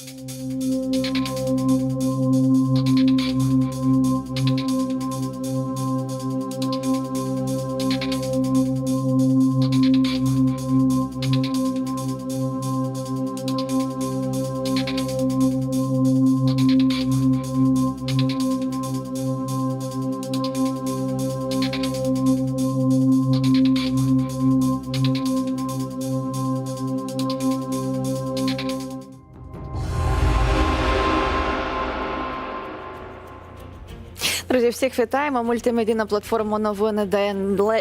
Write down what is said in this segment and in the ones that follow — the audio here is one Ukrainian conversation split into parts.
Música Друзі, всіх вітаємо. Мультимедійна платформа новини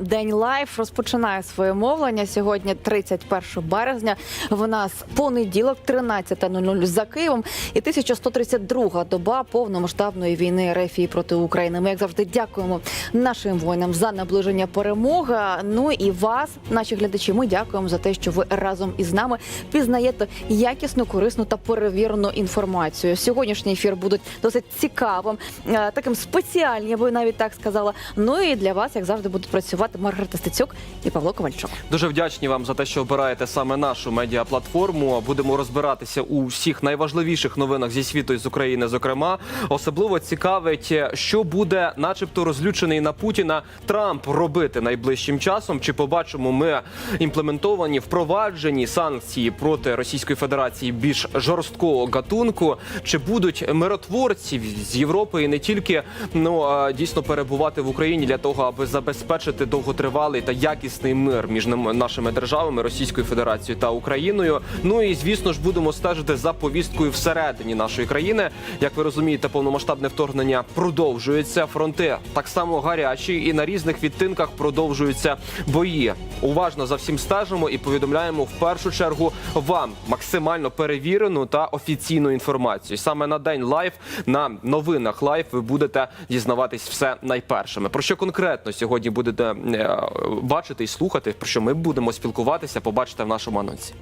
День Лайф розпочинає своє мовлення. Сьогодні 31 березня. В нас понеділок, 13.00 за Києвом і 1132 доба повномасштабної війни РФ проти України. Ми як завжди дякуємо нашим воїнам за наближення перемоги. Ну і вас, наші глядачі. Ми дякуємо за те, що ви разом із нами пізнаєте якісну, корисну та перевірену інформацію. Сьогоднішній ефір буде досить цікавим, е, таким спеціальним, я би навіть так сказала. Ну і для вас, як завжди, будуть працювати Маргарита Стецюк і Павло Ковальчук. Дуже вдячні вам за те, що обираєте саме нашу медіаплатформу. Будемо розбиратися у всіх найважливіших новинах зі світу і з України. Зокрема, особливо цікавить, що буде, начебто, розлючений на Путіна Трамп робити найближчим часом. Чи побачимо ми імплементовані впроваджені санкції проти Російської Федерації більш жорсткого гатунку? Чи будуть миротворці з Європи і не тільки ну дійсно перебувати в Україні для того, аби забезпечити довготривалий та якісний мир між нашими державами Російською Федерацією та Україною? Ну і звісно ж будемо стежити за повісткою всередині нашої країни. Як ви розумієте, повномасштабне вторгнення продовжується. Фронти так само гарячі, і на різних відтинках продовжуються бої. Уважно за всім стежимо і повідомляємо в першу чергу вам максимально перевірену та офіційну інформацію. Саме на день лайв на новинах лайв ви будете дізнаватись все найпершими. Про що конкретно сьогодні будете е, бачити і слухати, про що ми будемо спілкуватися, побачите в нашому анонсі.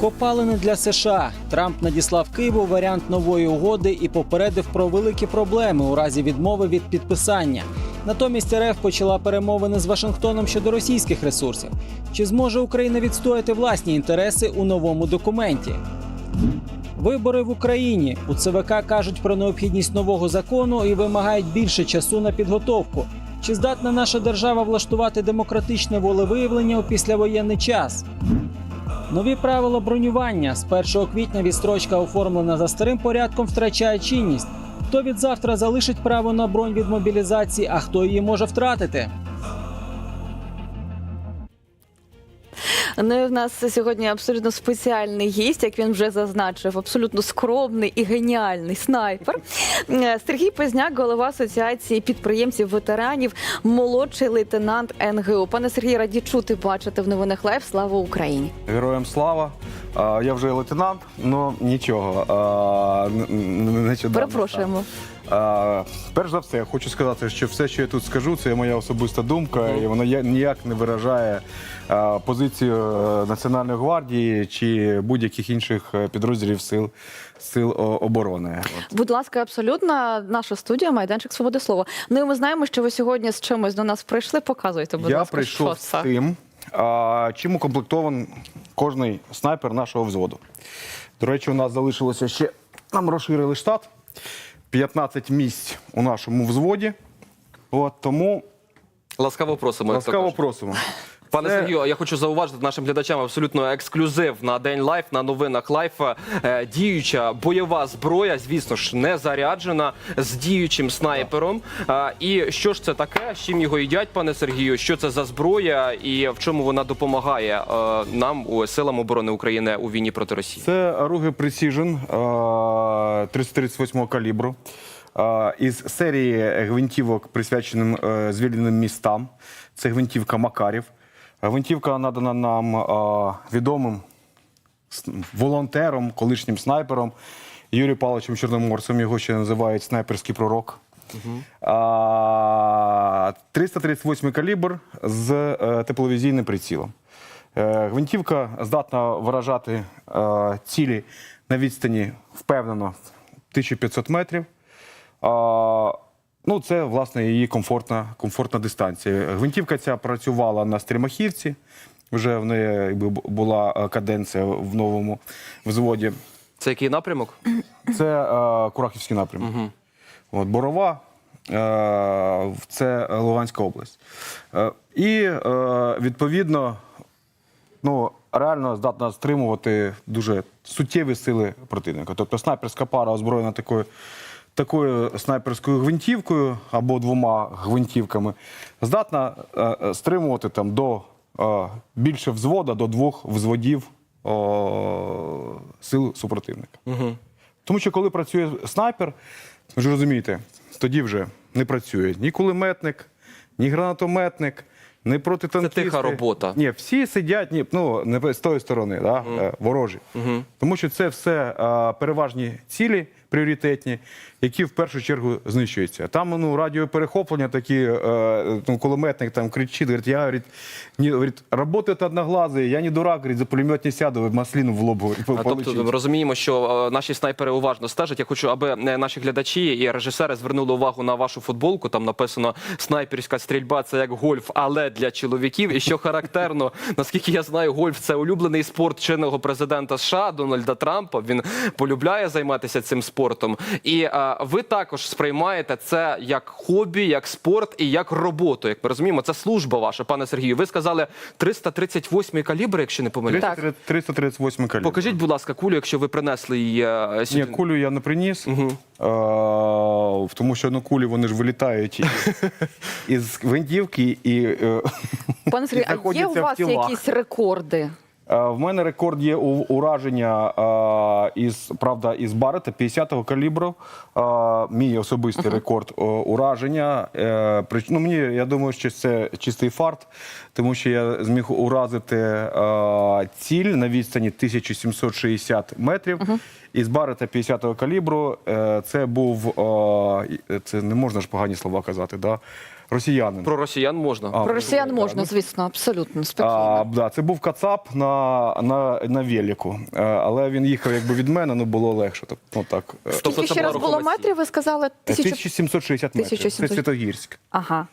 Копалини для США. Трамп надіслав Києву варіант нової угоди і попередив про великі проблеми у разі відмови від підписання. Натомість РФ почала перемовини з Вашингтоном щодо російських ресурсів. Чи зможе Україна відстояти власні інтереси у новому документі? Вибори в Україні у ЦВК кажуть про необхідність нового закону і вимагають більше часу на підготовку. Чи здатна наша держава влаштувати демократичне волевиявлення у післявоєнний час? Нові правила бронювання з 1 квітня відстрочка, оформлена за старим порядком, втрачає чинність. Хто від завтра залишить право на бронь від мобілізації, а хто її може втратити? Ну і в нас сьогодні абсолютно спеціальний гість, як він вже зазначив, абсолютно скромний і геніальний снайпер. Е, Сергій Позняк, голова асоціації підприємців ветеранів, молодший лейтенант НГУ. Пане Сергій, раді чути бачити в новинах лайф. Слава Україні! Героям слава. Я вже лейтенант, але нічого. А, н- н- Перепрошуємо. А, Перш за все, я хочу сказати, що все, що я тут скажу, це моя особиста думка, і вона ніяк не виражає а, позицію е, Національної гвардії чи будь-яких інших е, підрозділів сил, сил оборони. От. Будь ласка, абсолютно наша студія, майданчик свободи слова. Ну і ми знаємо, що ви сьогодні з чимось до нас прийшли. Показуйте, будь я ласка, прийшов що з тим, а, чим укомплектований кожний снайпер нашого взводу. До речі, у нас залишилося ще нам розширили штат. 15 місць у нашому взводі. От тому Ласкаво просимо. як то ласкаво кажуть. просимо. Пане Це- Сергію, я хочу зауважити нашим глядачам абсолютно ексклюзив на день лайф на новинах лайф. Е, Діюча бойова зброя, звісно ж, не заряджена з діючим снайпером. Е, І що ж це таке? З чим його їдять, пане Сергію? Що це за зброя і в чому вона допомагає е, нам у силам оборони України у війні проти Росії? Це Ruger Precision е, 338 калібру. Із серії гвинтівок, присвяченим звільненим містам. Це гвинтівка Макарів. Гвинтівка надана нам відомим волонтером, колишнім снайпером Юрієм Павловичем Чорноморцем. Його ще називають снайперський пророк. А, 338 калібр з е, тепловізійним прицілом. Е, Гвинтівка здатна виражати е, цілі на відстані впевнено 1500 метрів. Ну, це, власне, її комфортна, комфортна дистанція. Гвинтівка ця працювала на стрімахівці, Вже в неї була е, каденція в новому взводі. Це який напрямок? Це е, Курахівський напрямок. От, Борова, е, це Луганська область. Е, і е, відповідно, ну, реально здатна стримувати дуже суттєві сили противника. Тобто снайперська пара озброєна такою. Такою снайперською гвинтівкою або двома гвинтівками здатна е, е, стримувати там до е, більше взвода, до двох взводів сил супротивника. Тому що коли працює снайпер, ви ж розумієте, тоді вже не працює ні кулеметник, ні гранатометник, ні протитанкісти. тиха робота. Ні, всі сидять ні, ну, не з тої сторони, да, е, ворожі. Тому що це все е, переважні цілі пріоритетні, які в першу чергу знищуються. Там ну, радіоперехоплення такі, е, ну, кулеметник там кричить, говорить, я говорить, не, говорить, работает одноглазый, я не дурак, говорить, за пулемет не сяду, маслину в лоб говорить, А, Тобто розуміємо, що е, наші снайпери уважно стежать. Я хочу, аби е, наші глядачі і режисери звернули увагу на вашу футболку. Там написано снайперська стрільба це як гольф, але для чоловіків. І що характерно, наскільки я знаю, гольф це улюблений спорт чинного президента США Дональда Трампа. Він полюбляє займатися цим спортом. І е, ви також сприймаєте це як хобі, як спорт і як роботу. Як ми розуміємо, це служба ваша, пане Сергію. Ви сказали 338 калібр, якщо не помиляюсь. 330 338 калібр. Покажіть, будь ласка, кулю, якщо ви принесли її е, Ні, кулю я не приніс, е, тому що ну, кулі вони ж вилітають із, із гвинтівки і е, Пане Сергію, а є у вас якісь рекорди? Е, В мене рекорд є ураження е, із правда із Барета 50-го калібру. Е, Мій особистий рекорд е, ураження. Е, Ну, мені я думаю, що це чистий фарт, тому що я зміг уразити ціль на відстані 1760 метрів. Із Барета 50-го калібру це був це не можна ж погані слова казати, да? Росіянин. Про росіян можна. А, Про росіян можна, ну, звісно, абсолютно А, спокійно. да, це був Кацап на, на, на велику. Е, Але він їхав якби від мене, ну було легше. Тобто, ну, так. е, Тобто Скільки ще раз було метрів? Ви сказали тисячу. 1760 метрів. 1700. Це Святогірськ. Ага.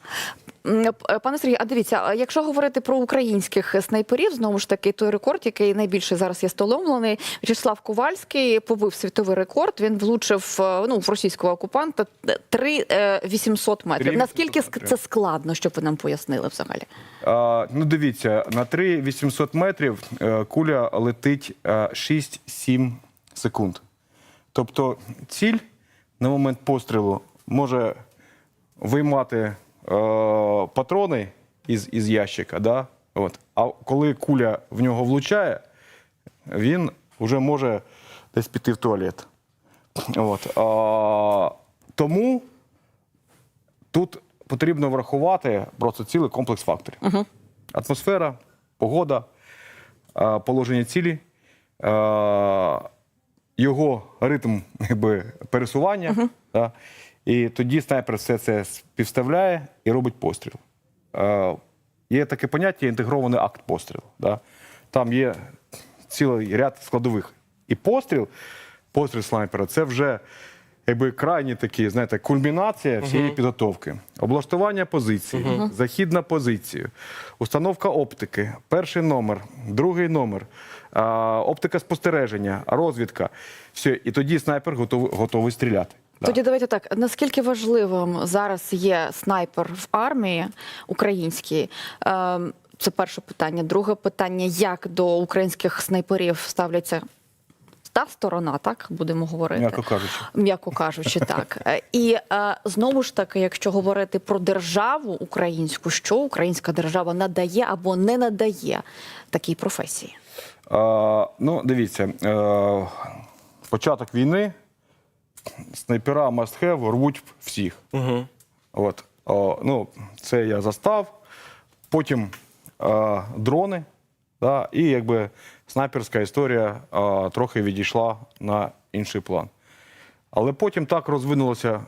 Е, Пане Сергію, а дивіться, а якщо говорити про українських снайперів, знову ж таки, той рекорд, який найбільше зараз є столомлений, В'ячеслав Ковальський побив світовий рекорд. Він влучив е, ну, в російського окупанта 3800 метрів. 3800 Наскільки ск- метрів. Це складно, щоб ви нам пояснили взагалі? А, ну, дивіться, на 3800 метрів е, куля летить е, 6-7 секунд. Тобто ціль на момент пострілу може виймати е, патрони із, із ящика. Да? От. А коли куля в нього влучає, він вже може десь піти в туалет. От. А, тому тут потрібно врахувати просто цілий комплекс факторів: атмосфера, погода, положення цілі, його ритм якби, пересування. Да? І тоді снайпер все це співставляє і робить постріл. Е, Є таке поняття інтегрований акт пострілу. Да? Там є цілий ряд складових. І постріл, постріл снайпера це вже якби крайні такі, знаєте, кульмінація всієї підготовки. Облаштування позиції, захід на позицію, установка оптики, перший номер, другий номер, а, оптика спостереження, розвідка. Все, і тоді снайпер готовий, готовий стріляти. Да. Тоді давайте так. Наскільки важливим зараз є снайпер в армії українській? Ем, Це перше питання. Друге питання: як до українських снайперів ставляться та сторона, так будемо говорити? М'яко кажучи. М'яко кажучи, так. І е, знову ж таки, якщо говорити про державу українську, що українська держава надає або не надає такій професії? А, ну, дивіться, е, початок війни снайпера must have рвуть всіх. Угу. От, о, ну, це я застав. Потім е, дрони, да, і якби снайперська історія е, трохи відійшла на інший план. Але потім так розвинулося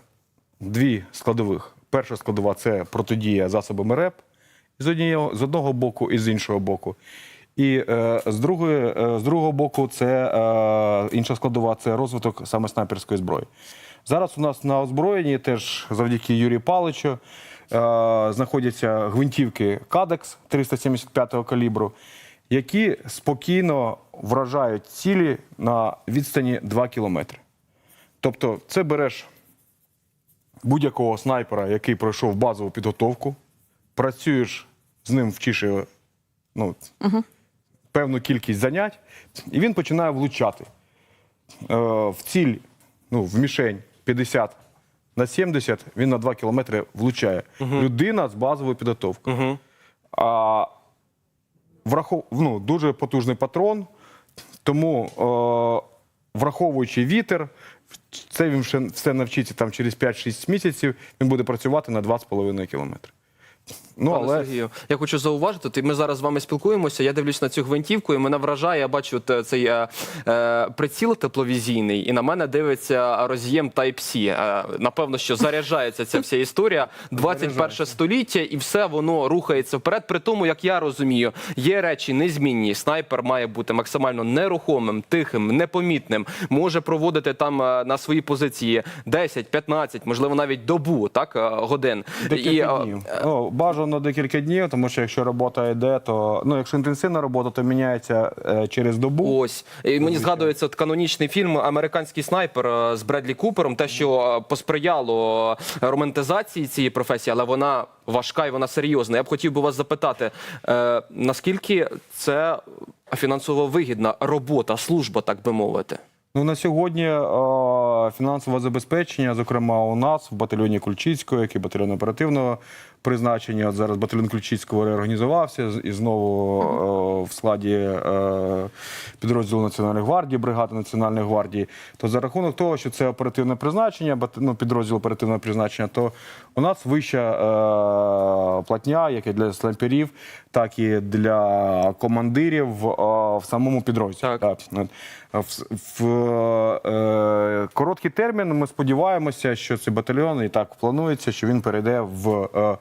дві складових. Перша складова це протидія засобами РЕП з однієї з одного боку і з іншого боку. І е, з, другої, е, з другого боку, це е, інша складова це розвиток саме снайперської зброї. Зараз у нас на озброєнні теж завдяки Юрію Паличу знаходяться гвинтівки Кадекс 375 калібру, які спокійно вражають цілі на відстані 2 кілометри. Тобто, це береш будь-якого снайпера, який пройшов базову підготовку, працюєш з ним, вчиш його ну, певну кількість занять, і він починає влучати е, в ціль, ну, в мішень 50 на 70, він на 2 кілометри влучає. Людина з базовою підготовкою. А врахов... ну, дуже потужний патрон, тому е, враховуючи вітер, це він ще все навчиться там через 5-6 місяців, він буде працювати на 2,5 кілометри. Ну, Пане але Сергію, я хочу зауважити, от ми зараз з вами спілкуємося. Я дивлюсь на цю гвинтівку, і мене вражає. Я бачу от, е, цей е, е, приціл тепловізійний, і на мене дивиться роз'єм Type-C. Е, напевно, що заряджається ця вся історія. 21 століття, і все воно рухається вперед. При тому, як я розумію, є речі незмінні. Снайпер має бути максимально нерухомим, тихим, непомітним. Може проводити там е, на свої позиції 10, 15, можливо, навіть добу, так е, годин. Декілька е, днів. Ну, бажано декілька днів, тому що якщо робота йде, то ну якщо інтенсивна робота, то міняється е, через добу. Ось і мені згадується от канонічний фільм Американський снайпер е, з Бредлі Купером. Те, що е, посприяло романтизації цієї професії, але вона важка і вона серйозна. Я б хотів би вас запитати, е, наскільки це фінансово вигідна робота, служба, так би мовити. Ну на сьогодні е, фінансове забезпечення, зокрема у нас в батальйоні Кульчицького, який батальйон оперативного призначення. От зараз батальйон Кульчицького реорганізувався і знову е, в складі е, підрозділу Національної гвардії, бригади Національної гвардії. То за рахунок того, що це оперативне призначення, ну, підрозділ оперативного призначення, то у нас вища е, платня, як і для снайперів, так і для командирів е, в самому підрозділі. Так. В, в е, короткий термін ми сподіваємося, що цей батальйон і так планується, що він перейде в е,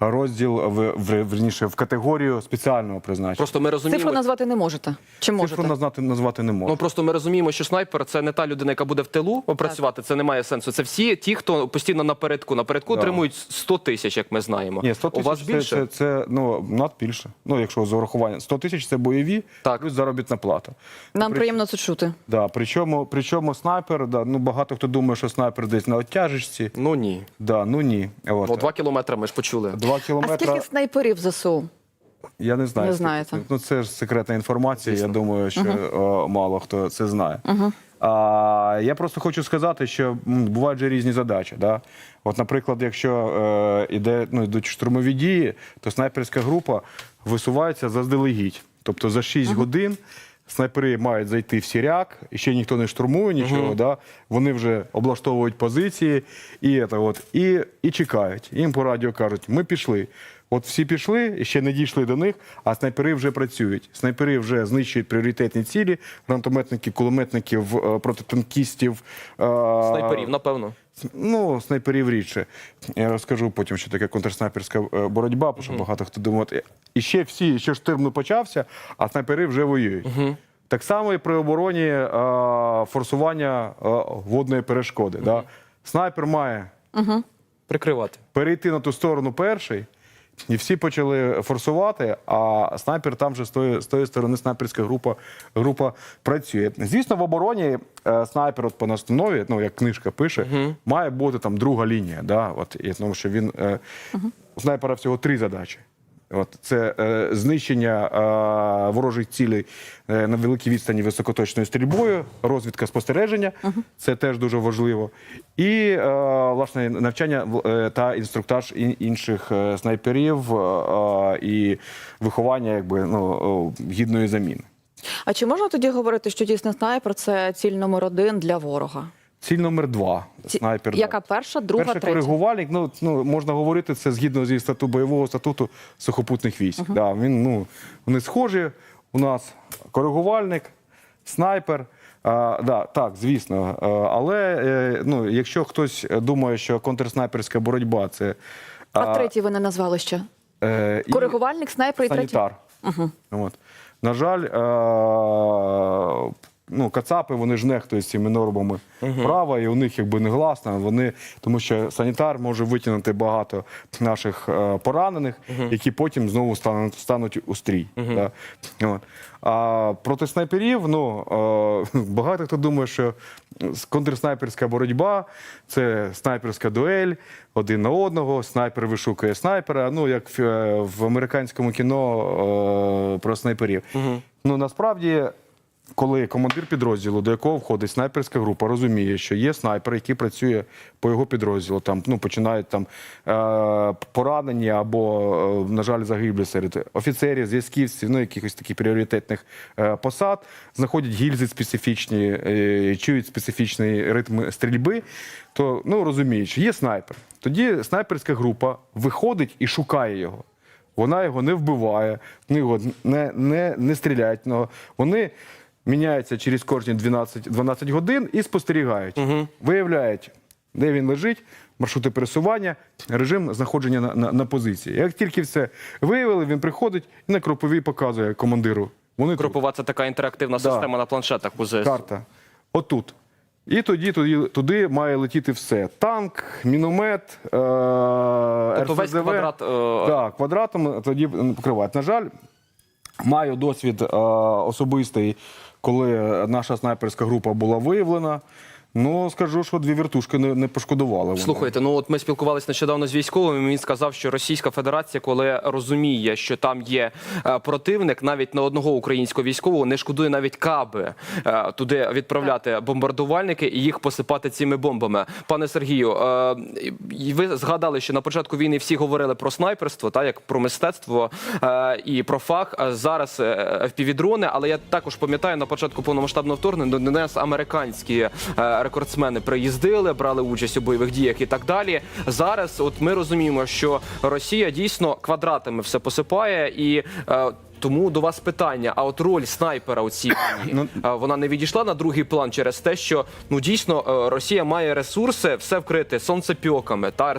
розділ в, в, верніше, в категорію спеціального призначення. Просто ми розуміємо. Цифру назвати не можете. Чи можете? Цифру назвати, назвати не можу. Ну просто ми розуміємо, що снайпер це не та людина, яка буде в тилу працювати. Це не має сенсу. Це всі ті, хто постійно напередку. Напередку Да. отримують 100 тисяч, як ми знаємо. Ні, 100 У вас це, більше? це, це ну, над більше. Ну, якщо з урахуванням. 100 тисяч це бойові, Так. плюс заробітна плата. Нам При- приємно це чути. Да, причому, причому снайпер, да, ну, багато хто думає, що снайпер десь на оттяжечці. Ну ні. Да, ну ні. От. Ну, два кілометри ми ж почули. Два А кілометри. скільки снайперів ЗСУ? Я не знаю. Не знаєте. Ну, це ж секретна інформація. Я думаю, що о, мало хто це знає. А, я просто хочу сказати, що бувають же різні задачі. Да? От, наприклад, якщо е, іде, ну, йдуть штурмові дії, то снайперська група висувається заздалегідь. Тобто за 6 годин. Снайпери мають зайти в сіряк, і ще ніхто не штурмує нічого. Да? Вони вже облаштовують позиції і, це от, і, і чекають. Їм по радіо кажуть, ми пішли. От всі пішли, і ще не дійшли до них, а снайпери вже працюють. Снайпери вже знищують пріоритетні цілі, гранатометників, кулеметників, е, протитанкістів. е, Снайперів, напевно. Ну, снайперів рідше. Я розкажу потім, що таке контрснайперська е, боротьба, бо що багато хто думає. І ще всі, ще штурм не почався, а снайпери вже воюють. Так само і при обороні е, форсування е, водної перешкоди. Да? Снайпер має Прикривати. перейти на ту сторону перший, і всі почали форсувати, а снайпер там вже з тої, з тої сторони снайперська група, група працює. Звісно, в обороні е, снайпер от по настанові, ну як книжка пише, має бути там друга лінія. Да? От, і тому що він е, у снайпера всього три задачі. От це е, знищення е, ворожих цілей е, на великій відстані високоточною стрільбою, розвідка спостереження, це теж дуже важливо. І е, власне навчання е, та інструктаж ін- інших е, снайперів е, е, і виховання якби ну гідної заміни. А чи можна тоді говорити, що дійсно снайпер це ціль номер один для ворога? Ціль номер два. Снайпер. да. Яка перша, друга, Перший третя? коригувальник, ну, ну можна говорити, це згідно зі статуту бойового статуту сухопутних військ. Да, він, ну, вони схожі у нас коригувальник, снайпер. А, да, так, звісно. А, але е, ну, якщо хтось думає, що контрснайперська боротьба це А третій ви не назвали ще? е, Коригувальник, снайпер і третій? санітар. От. На жаль, е, ну, кацапи, вони ж нехтують цими нормами права, і у них якби не гласно. Вони, тому що санітар може витягнути багато наших е, поранених, які потім знову стануть, стануть у стрій. Да? А проти снайперів, ну е, багато хто думає, що контрснайперська боротьба це снайперська дуель один на одного, снайпер вишукує снайпера. Ну як в, е, в американському кіно е, про снайперів. Ну насправді. Коли командир підрозділу, до якого входить снайперська група, розуміє, що є снайпер, який працює по його підрозділу, там ну починають там е, поранені або, е, на жаль, загиблі серед офіцерів, зв'язківців, ну якихось таких пріоритетних е, посад, знаходять гільзи специфічні, чують специфічний ритм стрільби, то ну розуміють, що є снайпер. Тоді снайперська група виходить і шукає його. Вона його не вбиває, не, не, не стріляють. Вони міняються через кожні 12, 12 годин і спостерігають. Виявляють, де він лежить, маршрути пересування, режим знаходження на, на, на позиції. Як тільки все виявили, він приходить і на кроповій показує командиру. Вони. Групова це така інтерактивна Да. система на планшетах у ЗСУ. Карта. Отут. І тоді, тоді туди має летіти все: танк, міномет, е- Тобто весь квадрат, е, Так, квадратом тоді покривають. На жаль, маю досвід е, особистий, коли наша снайперська група була виявлена. Ну, скажу, що дві вертушки не, не пошкодували. вони. Слухайте, ну от ми спілкувалися нещодавно з військовим. і Він сказав, що Російська Федерація, коли розуміє, що там є е, противник, навіть на одного українського військового не шкодує навіть каби е, туди відправляти бомбардувальники і їх посипати цими бомбами. Пане Сергію, е, ви згадали, що на початку війни всі говорили про снайперство, та як про мистецтво е, і про фах. А зараз е, але я також пам'ятаю на початку повномасштабного вторгнення до нас американські е, рекордсмени приїздили, брали участь у бойових діях і так далі. Зараз, от ми розуміємо, що Росія дійсно квадратами все посипає і. е, тому до вас питання: а от роль снайпера у цій війні е, вона не відійшла на другий план через те, що ну дійсно е, Росія має ресурси все вкрити сонцепьоками та